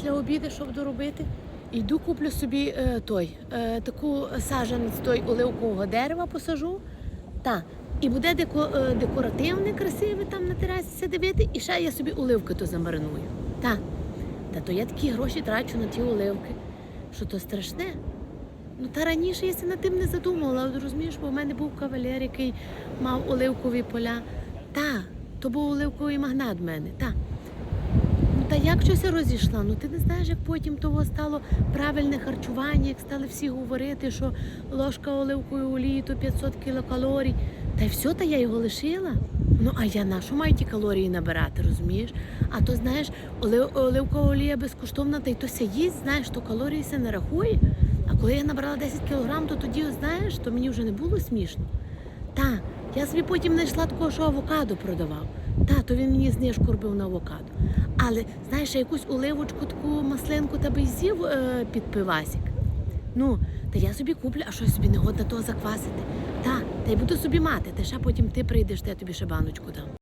після обіду, щоб доробити. Йду куплю собі е, той, е, таку саджанець той оливкового дерева посажу. Та. І буде деко, е, декоративне, красиве там на терасі дивити, і ще я собі оливки то замариную. Та. Та то я такі гроші трачу на ті оливки, що то страшне. Ну та раніше я над тим не задумувала, розумієш, бо в мене був кавалер, який мав оливкові поля. Та, то був оливковий магнат в мене. Та. Як щось розійшла? Ну ти не знаєш, як потім того стало правильне харчування, як стали всі говорити, що ложка оливкової олії то 500 кілокалорій. Та й все, та я його лишила. Ну а я на що маю ті калорії набирати, розумієш? А то знаєш, олив, оливкова олія безкоштовна, та й то ся їсть, знаєш, то калорії се не рахує. А коли я набрала 10 кілограм, то тоді, знаєш, то мені вже не було смішно. Та, я собі потім знайшла такого, що авокадо продавав. Та, то він мені знижку робив на авокадо. Але знаєш, якусь оливочку, таку маслинку та би й з'їв е, під пивасик. Ну, та я собі куплю, а щось собі не годна того заквасити. Та, та й буду собі мати, та ще потім ти прийдеш, та я тобі ще баночку дам.